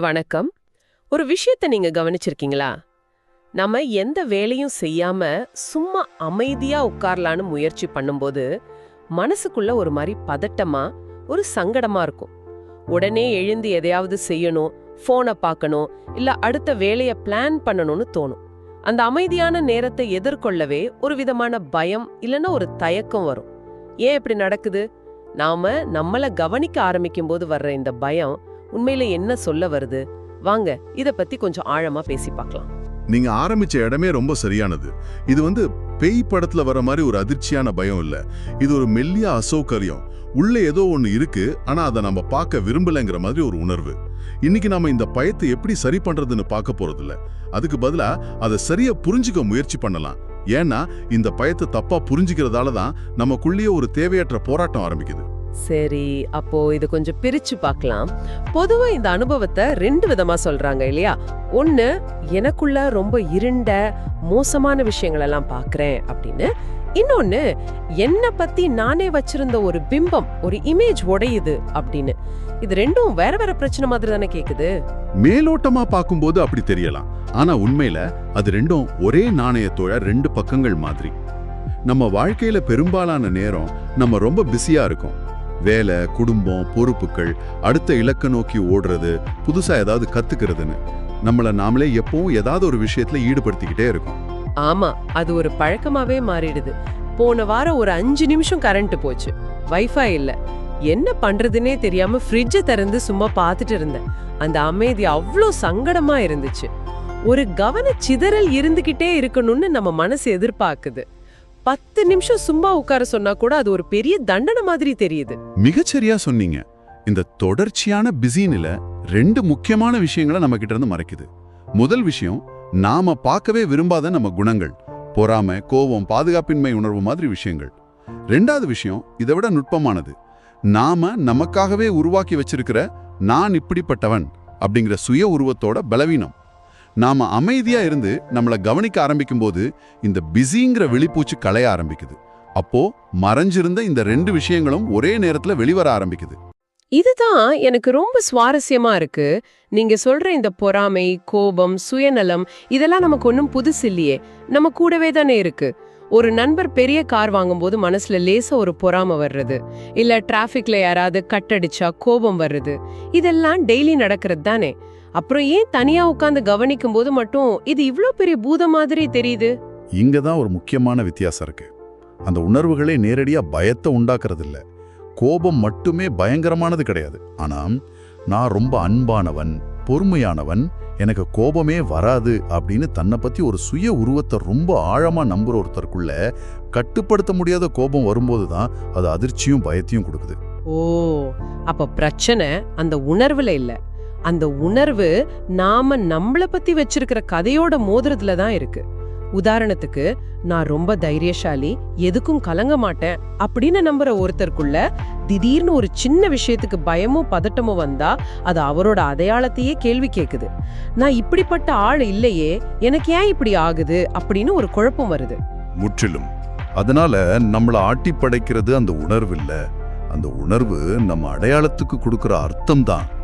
வணக்கம். ஒரு விஷயத்த நீங்க கவனிச்சிருக்கீங்களா? நம்ம எந்த வேலையும் செய்யாம சும்மா அமைதியா உட்காரலான்னு முயற்சி பண்ணும்போது மனசுக்குள்ள ஒரு மாதிரி பதட்டமா ஒரு சங்கடமா இருக்கும். உடனே எழுந்து எதையாவது செய்யணும் ஃபோனை பார்க்கணும் இல்ல அடுத்த வேலையை பிளான் பண்ணணும்னு தோணும். அந்த அமைதியான நேரத்தை எதிர்கொள்ளவே ஒரு விதமான பயம் இல்லைன்னா ஒரு தயக்கம் வரும். ஏன் இப்படி நடக்குது? நாம நம்மளை கவனிக்க ஆரம்பிக்கும் போது வர்ற இந்த பயம் உண்மையில என்ன சொல்ல வருது? வாங்க இத பத்தி கொஞ்சம் ஆழமா பேசி பார்க்கலாம். நீங்க ஆரம்பிச்ச இடமே ரொம்ப சரியானது. இது வந்து பேய் படத்துல வர மாதிரி ஒரு அதிர்ச்சியான பயம் இல்ல. இது ஒரு மெல்லிய அசௌகரியம். உள்ள ஏதோ ஒண்ணு இருக்கு ஆனா அதை நம்ம பார்க்க விரும்பலைங்கிற மாதிரி ஒரு உணர்வு. இன்னைக்கு நாம இந்த பயத்தை எப்படி சரி பண்றதுன்னு பார்க்க போறது இல்ல அதுக்கு பதிலா அதை சரியா புரிஞ்சுக்க முயற்சி பண்ணலாம். ஏன்னா இந்த பயத்தை தப்பா புரிஞ்சுக்கிறதால தான் நமக்குள்ளேயே ஒரு தேவையற்ற போராட்டம் ஆரம்பிக்குது. சரி அப்போ இது கொஞ்சம் பிரிச்சு பார்க்கலாம். பொதுவா இந்த அனுபவத்தை ரெண்டு விதமா சொல்றாங்க இல்லையா? ஒன்னு எனக்குள்ள ரொம்ப இருண்ட மோசமான விஷயங்கள் எல்லாம் பாக்குறேன் அப்படின்னு. இன்னொன்னு என்னை பத்தி நானே வச்சிருந்த ஒரு பிம்பம் ஒரு இமேஜ் உடையுது அப்படின்னு. இது ரெண்டும் வேற வேற பிரச்சனை மாதிரி தானே கேக்குது? மேலோட்டமா பார்க்கும்போது அப்படி தெரியலாம். ஆனா உண்மையில அது ரெண்டும் ஒரே நாணயத்தோட ரெண்டு பக்கங்கள் மாதிரி. நம்ம வாழ்க்கையில பெரும்பாலான நேரம் நம்ம ரொம்ப பிஸியா இருக்கோம். வேலை குடும்பம் பொறுப்புகள் அடுத்த இலக்க நோக்கி ஓடுறது புதுசா ஏதாவது கத்துக்கிறதுன்னு. நம்மள நாமளே எப்பவும் ஏதாவது ஒரு விஷயத்துல ஈடுபடுத்திக்கிட்டே இருக்கும். ஆமா அது ஒரு பழக்கமாவே மாறிடுது. போன வாரம் ஒரு அஞ்சு நிமிஷம் கரண்ட் போச்சு. வைஃபை இல்ல. என்ன பண்றதுன்னே தெரியாம ஃப்ரிட்ஜை திறந்து சும்மா பார்த்துட்டு இருந்தேன். அந்த அமைதி அவ்வளோ சங்கடமா இருந்துச்சு. ஒரு கவன சிதறல் இருந்துகிட்டே இருக்கணும்னு நம்ம மனசு எதிர்பார்க்குது. பத்து நிமிஷம் சும்மா உட்கார சொன்னா கூட அது ஒரு பெரிய தண்டனை மாதிரி தெரியுது. மிகச்சரியா சொன்னீங்க. இந்த தொடர்ச்சியான பிஸினில ரெண்டு முக்கியமான விஷயங்களை நம்ம கிட்ட இருந்து மறைக்குது. முதல் விஷயம் நாம பார்க்கவே விரும்பாத நம்ம குணங்கள் பொறாமை கோபம் பாதுகாப்பின்மை உணர்வு மாதிரி விஷயங்கள். ரெண்டாவது விஷயம் இதை விட நுட்பமானது. நாம நமக்காகவே உருவாக்கி வச்சிருக்கிற நான் இப்படிப்பட்டவன் அப்படிங்கிற சுய உருவத்தோட பலவீனம். நாம அமைதியா இருந்து நம்மளை கவனிக்க ஆரம்பிக்கும் போது இந்த பிஸிங்கிற வெளிப்பூச்சு களைய ஆரம்பிக்குது. அப்போ மறைஞ்சிருந்த இந்த ரெண்டு விஷயங்களும் ஒரே நேரத்துல வெளிவர ஆரம்பிக்குது. இதுதான் எனக்கு ரொம்ப சுவாரஸ்யமா இருக்கு. நீங்க சொல்ற இந்த பொறாமை கோபம் சுயநலம் இதெல்லாம் நமக்கு ஒன்றும் புதுசு இல்லையே. நம்ம கூடவே தானே இருக்கு. ஒரு நண்பர் பெரிய கார் வாங்கும்போது மனசுல லேசா ஒரு பொறாமை வர்றது. இல்ல டிராஃபிக்ல யாராவது கட்டடிச்சா கோபம் வர்றது. இதெல்லாம் டெய்லி நடக்கிறது தானே. அப்புறம் ஏன் தனியா உட்கார்ந்து கவனிக்கும் போது மட்டும் இது இவ்ளோ பெரிய பூதம் மாதிரி தெரியுது? இங்க தான் ஒரு முக்கியமான வித்தியாசம் இருக்கு. அந்த உணர்வுகளே நேரடியா பயத்தை உண்டாக்குறது இல்ல கோபம் மட்டுமே பயங்கரமானது கிடையாது. ஆனா நான் ரொம்ப அன்பானவன் பொறுமையானவன் எனக்கு கோபமே வராது அப்படின்னு தன்னை பத்தி ஒரு சுய உருவத்தை ரொம்ப ஆழமா நம்புற ஒருத்தருக்குள்ள கட்டுப்படுத்த முடியாத கோபம் வரும்போது தான் அது அதிர்ச்சியும் பயத்தையும் கொடுக்குது. ஓ அப்ப பிரச்சனை அந்த உணர்வுல இல்ல. அந்த உணர்வு நாம நம்மளை பத்தி வச்சிருக்கிற கதையோட மோதுறதுல தான் இருக்கு. உதாரணத்துக்கு நான் ரொம்ப தைரியசாலி எதுக்கும் கலங்க மாட்டேன் அப்படின்னு நம்புற ஒருத்தருக்குள்ள திடீர்னு ஒரு சின்ன விஷயத்துக்கு பயமோ பதட்டமோ வந்தா அது அவரோட அடையாளத்தையே கேள்வி கேக்குது. நான் இப்படிப்பட்ட ஆள் இல்லையே எனக்கு ஏன் இப்படி ஆகுது? அப்படின்னு ஒரு குழப்பம் வருது. முற்றிலும். அதனால நம்மள ஆட்டி படைக்கிறது அந்த உணர்வு இல்ல. அந்த உணர்வு நம்ம அடையாளத்துக்கு கொடுக்குற அர்த்தம் தான்.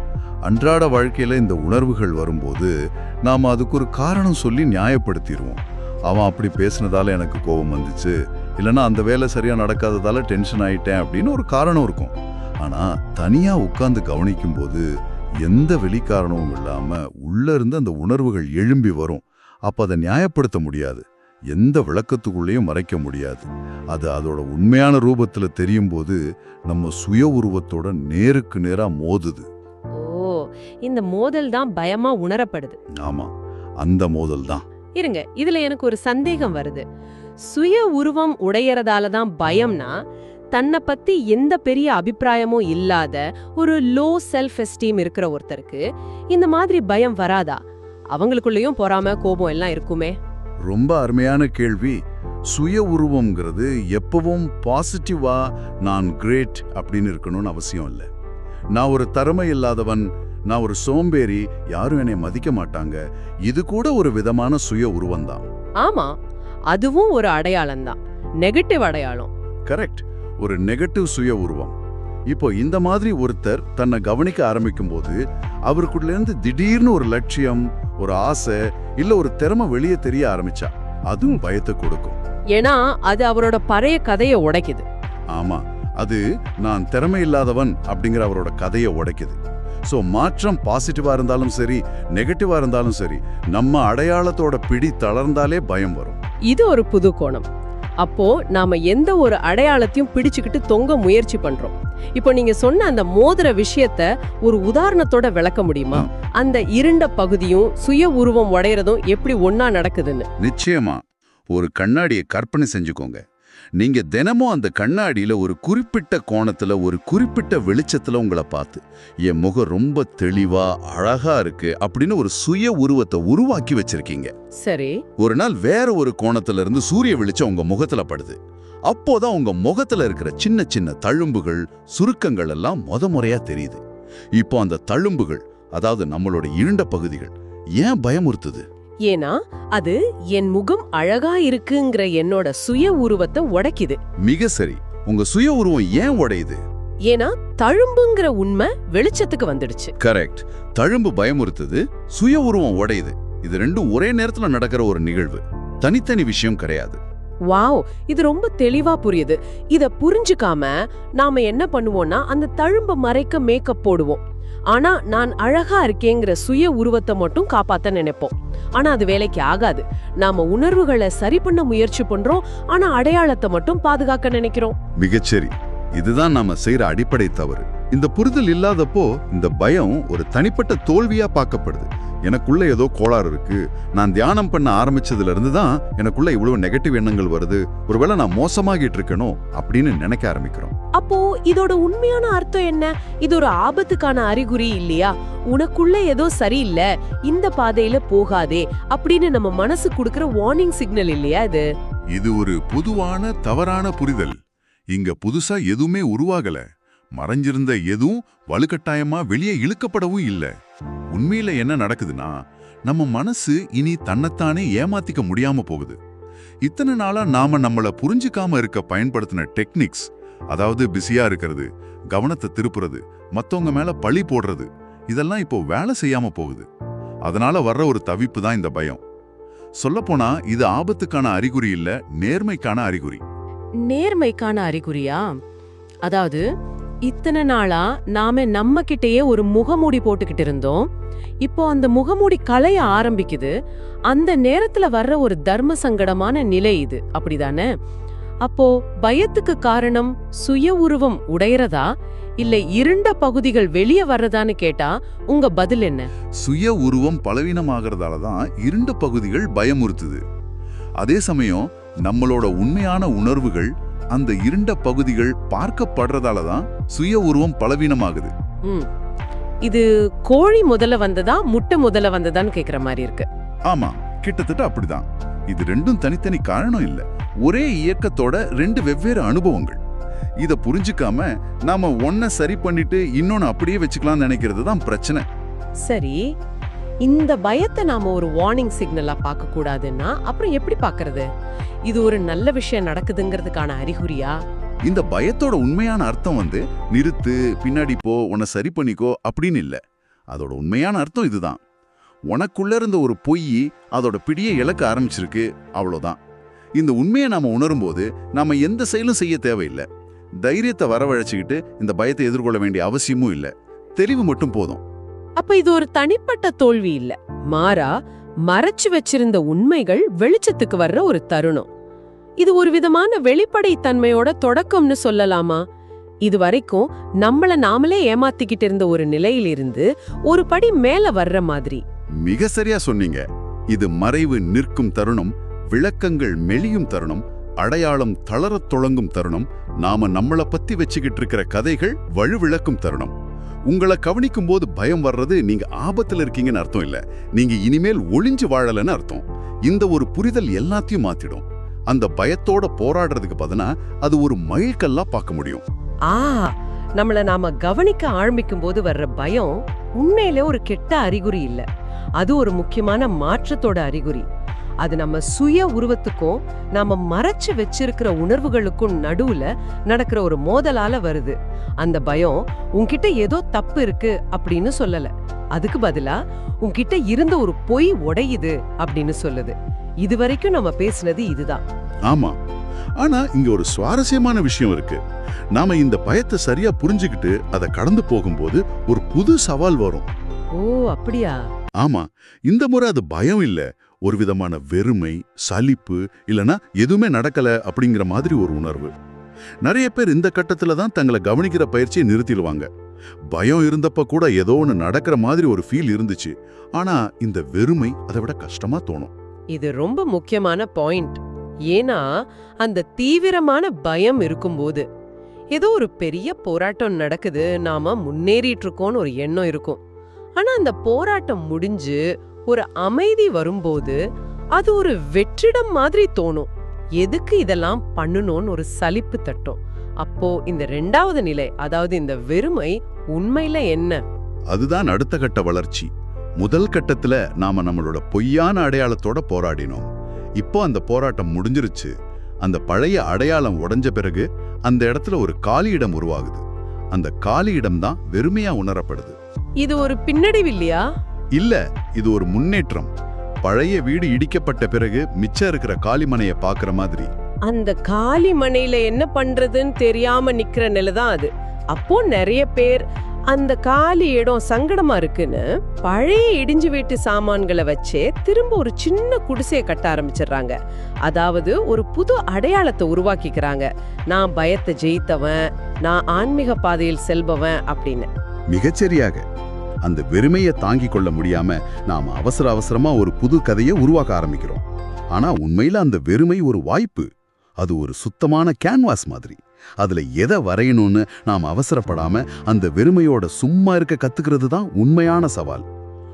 அன்றாட வாழ்க்கையில் இந்த உணர்வுகள் வரும்போது நாம் அதுக்கு ஒரு காரணம் சொல்லி நியாயப்படுத்திடுவோம். அவன் அப்படி பேசினதால எனக்கு கோபம் வந்துச்சு. இல்லைன்னா அந்த வேலை சரியாக நடக்காததால டென்ஷன் ஆயிட்டேன் அப்படின்னு ஒரு காரணம் இருக்கும். ஆனால் தனியாக உட்காந்து கவனிக்கும் போது எந்த வெளிக்காரணமும் இல்லாமல் உள்ளேருந்து அந்த உணர்வுகள் எழும்பி வரும். அப்போ அதை நியாயப்படுத்த முடியாது. எந்த விளக்கத்துக்குள்ளேயும் மறைக்க முடியாது. அது அதோட உண்மையான ரூபத்தில் தெரியும் போது நம்ம சுய உருவத்தோட நேருக்கு நேராக மோதுது. இந்த மோதல் தான் பயமா உணரப்படுது. ஆமா அந்த மோதல் தான். இருங்க இதுல எனக்கு ஒரு சந்தேகம் வருது. சுய உருவம் உடையறதால தான் பயம்னா தன்னை பத்தி எந்த பெரிய அபிப்பிராயமும் இல்லாத ஒரு லோ செல்ஃப் எஸ்டீம் இருக்கிற ஒருத்தருக்கு இந்த மாதிரி பயம் வராதா? அவங்களுக்குள்ளேயும் பொறாம கோபம் எல்லாம் இருக்குமே. ரொம்ப அருமையான கேள்வி. சுய உருவம்ங்கிறது எப்பவும் பாசிட்டிவா நான் கிரேட் அப்படின்னு இருக்கணும்னு அவசியம் இல்லை. நான் ஒரு திறமை இல்லாதவன் நான் ஒரு சோம்பேறி யாரும் என்னை மதிக்க மாட்டாங்க. இது கூட ஒரு விதமான சுய உருவம்தான். ஆமா அதுவும் ஒரு அடையாளம் தான் நெகட்டிவ் அடையாளம். கரெக்ட். ஒரு நெகட்டிவ் சுய உருவம். இப்போ இந்த மாதிரி ஒருத்தர் தன்னை கவனிக்க ஆரம்பிக்கும் போது அவருக்குள்ள இருந்து திடீர்னு ஒரு லட்சியம் ஒரு ஆசை இல்ல ஒரு திறமை வெளியே தெரிய ஆரம்பிச்சா அதுவும் பயத்தை கொடுக்கும். ஏன்னா அது அவரோட பழைய கதையை உடைக்குது. ஆமா அது நான் திறமை இல்லாதவன் அப்படிங்கிற அவரோட கதையை உடைக்குது. சோ மாற்றம் பாசிட்டிவா இருந்தாலும் சரி நெகட்டிவா இருந்தாலும் சரி நம்ம அடையாளத்தோட பிடி தளர்ந்தாலே பயம் வரும். இது ஒரு புது கோணம். அப்போ நாம எந்த ஒரு அடையாளத்தையும் பிடிச்சுக்கிட்டு தொங்க முயற்சி பண்றோம். இப்போ நீங்க சொன்ன அந்த மோதிர விஷயத்த ஒரு உதாரணத்தோட விளக்க முடியுமா. அந்த இருண்ட பகுதியும் சுய உருவம் உடையறதும் எப்படி ஒன்னா நடக்குதுன்னு? நிச்சயமா. ஒரு கண்ணாடியை கற்பனை செஞ்சுக்கோங்க. நீங்க தினமும் அந்த கண்ணாடியில ஒரு குறிப்பிட்ட கோணத்துல ஒரு குறிப்பிட்ட வெளிச்சத்துல உங்களை பார்த்து என் முகம் ரொம்ப தெளிவா அழகா இருக்கு அப்படின்னு ஒரு சுய உருவத்தை உருவாக்கி வச்சிருக்கீங்க. சரி. ஒரு நாள் வேற ஒரு கோணத்துல இருந்து சூரிய வெளிச்சம் உங்க முகத்துல படுது. அப்போதான் உங்க முகத்துல இருக்கிற சின்ன சின்ன தழும்புகள் சுருக்கங்கள் எல்லாம் முத முறையா தெரியுது. இப்போ அந்த தழும்புகள் அதாவது நம்மளோட இருண்ட பகுதிகள் ஏன் பயமுறுத்துது? ஏன்னா அது என் முகம் அழகா இருக்குங்கிற என்னோட சுய உருவத்தை உடைக்குது. மிக சரி. உங்க சுய உருவம் ஏன் உடையுது? ஏன்னா தழும்புங்கிற உண்மை வெளிச்சத்துக்கு வந்துடுச்சு. கரெக்ட். தழும்பு பயமுறுத்துது சுய உருவம் உடையுது. இது ரெண்டும் ஒரே நேரத்துல நடக்கிற ஒரு நிகழ்வு. தனித்தனி விஷயம் கிடையாது. வாவ்! இது ரொம்ப தெளிவா புரியுது. இத புரிஞ்சுக்காம நாம என்ன பண்ணுவோம்னா அந்த தழும்ப மறைக்க மேக்கப் போடுவோம். ஆனா நான் அழகா இருக்கேங்கிற சுய உருவத்தை மட்டும் காப்பாத்த நினைப்போம். ஆனா அது வேலைக்கு ஆகாது. நாம உணர்வுகளை சரி பண்ண முயற்சி பண்றோம். ஆனா அடையாளத்தை மட்டும் பாதுகாக்க நினைக்கிறோம். மிகச்சரி. இதுதான் நாம செய்யற அடிப்படை தவறு. இந்த புரிதல் இல்லாதப்போ இந்த பயம் ஒரு தனிப்பட்ட தோல்வியா பார்க்கப்படுது. எனக்குள்ள ஏதோ கோளாறு இருக்கு. நான் தியானம் பண்ண ஆரம்பிச்சதுல இருந்து தான் எனக்குள்ள இவ்வளவு நெகட்டிவ் எண்ணங்கள் வருது. ஒருவேளை நான் மோசமாகிட்டு இருக்கனோ அப்படின்னு நினைக்க ஆரம்பிக்கிறோம். அப்போ இதோட உண்மையான அர்த்தம் என்ன? இது ஒரு ஆபத்துக்கான அறிகுறி இல்லையா? உனக்குள்ள ஏதோ சரியில்லை. இந்த பாதையில போகாதே அப்படின்னு நம்ம மனசு கொடுக்கிற வார்னிங் சிக்னல் இல்லையா இது? இது ஒரு பொதுவான தவறான புரிதல். இங்க புதுசா எதுவுமே உருவாகல. மறைஞ்சிருந்த எதுவும் வலுக்கட்டாயமா வெளியே இழுக்கப்படவும் இல்ல. உண்மையில என்ன நடக்குதுன்னா நம்ம மனசு இனி தன்னைத்தானே ஏமாத்திக்க முடியாம போகுது. இத்தனை நாளா நாம நம்மளை புரிஞ்சுக்காம இருக்க பயன்படுத்தின டெக்னிக்ஸ் அதாவது பிஸியா இருக்கிறது கவனத்தை திருப்புறது மத்தவங்க மேல பழி போடுறது இதெல்லாம் இப்போ வேலை செய்யாம போகுது. அதனால வர்ற ஒரு தவிப்பு தான் இந்த பயம். சொல்லப்போனா இது ஆபத்துக்கான அறிகுறி இல்ல நேர்மைக்கான அறிகுறி. நேர்மைக்கான அறிகுறியா? அதாவது இத்தனை நாளா நாம நம்ம கிட்டேயே ஒரு முகமூடி போட்டுக்கிட்டு இருந்தோம். இப்போ அந்த முகமூடி களைய ஆரம்பிக்குது. அந்த நேரத்துல வர்ற ஒரு தர்ம சங்கடமான நிலை இது. அப்படிதானே? அப்போ பயத்துக்கு காரணம் சுய உருவம் உடையறதா? இல்ல இருண்ட பகுதிகள் வெளியே வர்றதான்னு கேட்டா உங்க பதில் என்ன? சுய உருவம் பலவீனமாகறதால தான் இருண்ட பகுதிகள் பயமுறுத்துது. அதே சமயம் நம்மளோட உண்மையான உணர்வுகள் அந்த இருண்ட பகுதிகள் பார்க்கப்படுறதால தான் சுய உருவம் பலவீனமாகுது. இது கோழி முதல்ல வந்ததா முட்டை முதல்ல வந்ததான்னு கேக்குற மாதிரி இருக்கு. ஆமா கிட்டத்தட்ட அப்படிதான். இது ரெண்டும் தனித்தனி காரணம் இல்ல. ஒரே இயக்கத்தோட ரெண்டு வெவ்வேறு அனுபவங்கள். இத புரிஞ்சுக்காம நாம ஒன்ன சரி பண்ணிட்டு இன்னொன்னு அப்படியே வச்சுக்கலாம்னு நினைக்கிறது தான் பிரச்சனை. சரி இந்த பயத்தை நாம ஒரு வார்னிங் சிக்னலா பார்க்க கூடாதுன்னா அப்புறம் எப்படி பார்க்கறது? இது ஒரு நல்ல விஷயம் நடக்குதுங்கிறதுக்கான அறிகுறியா? இந்த பயத்தோட உண்மையான அர்த்தம் வந்து நிறுத்து பின்னாடி போ உன்னை சரி பண்ணிக்கோ அப்படின்னு இல்ல. அதோட உண்மையான அர்த்தம் இதுதான். உனக்குள்ள இருந்த ஒரு பொய் அதோட பிடியை இழக்க ஆரம்பிச்சிருக்கு அவ்வளோதான் இந்த உண்மையை நாம உணரும்போது நாம எந்த செயலும் செய்ய தேவையில்லை. தைரியத்தை வரவழைச்சிக்கிட்டு இந்த பயத்தை எதிர்கொள்ள வேண்டிய அவசியமும் இல்லை. தெளிவு மட்டும் போதும். அப்ப இது ஒரு தனிப்பட்ட தோல்வி இல்ல. மாறா மறைச்சு வச்சிருந்த உண்மைகள் வெளிச்சத்துக்கு வர்ற ஒரு தருணம். இது ஒரு விதமான வெளிப்படை தன்மையோட தொடக்கம்னு சொல்லலாமா? இது வரைக்கும் நம்மள நாமளே ஏமாத்திக்கிட்டு இருந்த ஒரு நிலையிலிருந்து ஒரு படி மேல வர்ற மாதிரி. மிக சரியா சொன்னீங்க. இது மறைவு நிற்கும் தருணம் விளக்கங்கள் மெலியும் தருணம் அடையாளம் தளரத் தொடங்கும் தருணம் நாம நம்மள பத்தி வச்சுக்கிட்டு இருக்கிற கதைகள் வலுவிளக்கும் தருணம். உங்களை கவனிக்கும் போது பயம் வர்றது நீங்க ஆபத்துல இருக்கீங்கன்னு அர்த்தம் இல்ல. நீங்க இனிமேல் ஒளிஞ்சு வாழலன்னு அர்த்தம். இந்த ஒரு புரிதல் எல்லாத்தையும் மாத்திடும். அந்த பயத்தோட போராடுறதுக்கு பதினா அது ஒரு மைல்கல்லா பார்க்க முடியும். ஆ நம்மள நாம கவனிக்க ஆரம்பிக்கும் போது வர்ற பயம் உண்மையிலே ஒரு கெட்ட அறிகுறி இல்ல. அது ஒரு முக்கியமான மாற்றத்தோட அறிகுறி. அது நம்ம சுய உருவத்துக்கும் நாம மறைச்சு வச்சிருக்கிற உணர்வுகளுக்கும் நடுவுல நடக்கிற ஒரு மோதலால வருது. அந்த பயம் உன்கிட்ட ஏதோ தப்பு இருக்கு அப்படின்னு சொல்லல. அதுக்கு பதிலா உன்கிட்ட இருந்த ஒரு பொய் உடையுது அப்படின்னு சொல்லுது. இதுவரைக்கும் நம்ம பேசுனது இதுதான். ஆமா. ஆனா இங்க ஒரு சுவாரஸ்யமான விஷயம் இருக்கு. நாம இந்த பயத்தை சரியா புரிஞ்சுக்கிட்டு அதை கடந்து போகும்போது ஒரு புது சவால் வரும். ஓ அப்படியா? ஆமா. இந்த முறை அது பயம் இல்ல. ஒரு விதமான வெறுமை சலிப்பு இல்லைன்னா எதுவுமே நடக்கலை அப்படிங்கிற மாதிரி ஒரு உணர்வு. நிறைய பேர் இந்த கட்டத்தில் தான் தங்களை கவனிக்கிற பயிற்சியை நிறுத்திடுவாங்க. பயம் இருந்தப்ப கூட ஏதோ ஒன்று நடக்கிற மாதிரி ஒரு ஃபீல் இருந்துச்சு. ஆனா இந்த வெறுமை அதை விட கஷ்டமா தோணும். இது ரொம்ப முக்கியமான பாயிண்ட் ஏன்னா அந்த தீவிரமான பயம் இருக்கும்போது ஏதோ ஒரு பெரிய போராட்டம் நடக்குது. நாம முன்னேறிட்டு இருக்கோம்னு ஒரு எண்ணம் இருக்கும். ஆனா அந்த போராட்டம் முடிஞ்சு ஒரு அமைதி வரும்போது அது ஒரு வெற்றிடம் மாதிரி தோணும். எதுக்கு இதெல்லாம் பண்ணணும்னு ஒரு சலிப்பு தட்டும். அப்போ இந்த ரெண்டாவது நிலை அதாவது இந்த வெறுமை உண்மையில என்ன? அதுதான் அடுத்த கட்ட வளர்ச்சி. முதல் கட்டத்துல நாம நம்மளோட பொய்யான அடையாளத்தோட போராடினோம். இப்போ அந்த போராட்டம் முடிஞ்சிருச்சு. அந்த பழைய அடையாளம் உடைஞ்ச பிறகு அந்த இடத்துல ஒரு காலி இடம் உருவாகுது. அந்த காலி இடம் தான் வெறுமையா உணரப்படுது. இது ஒரு பின்னடைவு இல்லையா? இல்ல இது ஒரு முன்னேற்றம். பழைய வீடு இடிக்கப்பட்ட பிறகு மிச்சம் இருக்கிற காலிமனைய பாக்குற மாதிரி. அந்த காலி மனையில என்ன பண்றதுன்னு தெரியாம நிக்கிற நிலை தான் அது. அப்போ நிறைய பேர் அந்த காலி இடம் சங்கடமா இருக்குன்னு பழைய இடிஞ்சு வீட்டு சாமான்களை வச்சே திரும்ப ஒரு சின்ன குடிசையை கட்ட ஆரம்பிச்சிடுறாங்க. அதாவது ஒரு புது அடையாளத்தை உருவாக்கிக்கிறாங்க. நான் பயத்தை ஜெயித்தவன் நான் ஆன்மீக பாதையில் செல்பவன் அப்படின்னு. மிகச்சரியாக. அந்த வெறுமையை தாங்கிக் கொள்ள முடியாம நாம அவசர அவசரமா ஒரு புது கதையை உருவாக்க ஆரம்பிக்கிறோம். ஆனா உண்மையில அந்த வெறுமை ஒரு வாய்ப்பு. அது ஒரு சுத்தமான கேன்வாஸ் மாதிரி. அதுல எதை வரையணும்னு நாம் அவசரப்படாம அந்த வெறுமையோட சும்மா இருக்க கத்துக்கிறது தான் உண்மையான சவால்.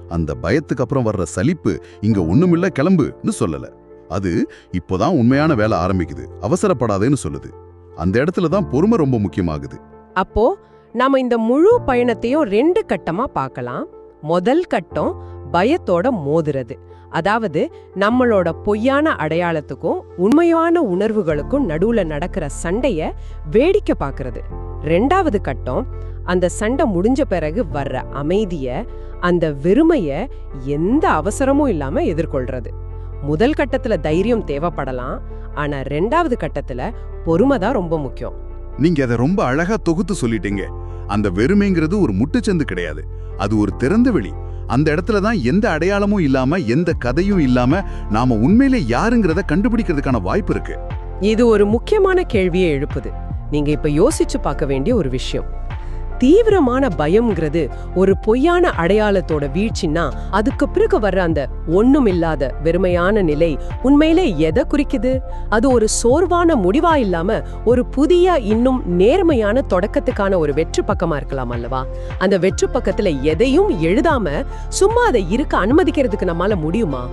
அந்த பயத்துக்கு அப்புறம் வர்ற சலிப்பு இங்க ஒண்ணுமில்ல கிளம்புன்னு சொல்லல. அது இப்போதான் உண்மையான வேலை ஆரம்பிக்குது. அவசரப்படாதேன்னு சொல்லுது. அந்த இடத்துல தான் பொறுமை ரொம்ப முக்கியமாகுது. அப்போ நாம இந்த முழு பயணத்தையும் ரெண்டு கட்டமா பார்க்கலாம். முதல் கட்டம் பயத்தோட மோதுறது. அதாவது நம்மளோட பொய்யான அடையாளத்துக்கும் உண்மையான உணர்வுகளுக்கும் நடுவுல நடக்கிற சண்டைய வேடிக்கை பார்க்கறது. ரெண்டாவது கட்டம் அந்த சண்டை முடிஞ்ச பிறகு வர்ற அமைதிய அந்த வெறுமைய எந்த அவசரமும் இல்லாம எதிர்கொள்றது. முதல் கட்டத்துல தைரியம் தேவைப்படலாம். ஆனா ரெண்டாவது கட்டத்துல பொறுமை தான் ரொம்ப முக்கியம். நீங்க அதை ரொம்ப அழகா தொகுத்து சொல்லிட்டீங்க. அந்த வெறுமைங்கிறது ஒரு முட்டுச்சந்து கிடையாது. அது ஒரு திறந்த வெளி. அந்த இடத்துல தான் எந்த அடையாளமும் இல்லாம எந்த கதையும் இல்லாம நாம உண்மையிலே யாருங்கிறத கண்டுபிடிக்கிறதுக்கான வாய்ப்பு இருக்கு. இது ஒரு முக்கியமான கேள்வியை எழுப்புது. நீங்க இப்ப யோசிச்சு பார்க்க வேண்டிய ஒரு விஷயம். தீவிரமான பயம்ங்கிறது ஒரு பொய்யான அடையாளத்தோட வீழ்ச்சின்னா அதுக்கு பிறகு வர்ற அந்த ஒண்ணுமில்லாத வெறுமையான நிலை உண்மையிலே எதை குறிக்குது? அது ஒரு சோர்வான முடிவா இல்லாம ஒரு புதிய இன்னும் நேர்மையான தொடக்கத்துக்கான ஒரு வெற்று பக்கமா இருக்கலாம் அல்லவா? அந்த வெற்று பக்கத்துல எதையும் எழுதாம சும்மா அதை இருக்க அனுமதிக்கிறதுக்கு நம்மால முடியுமா?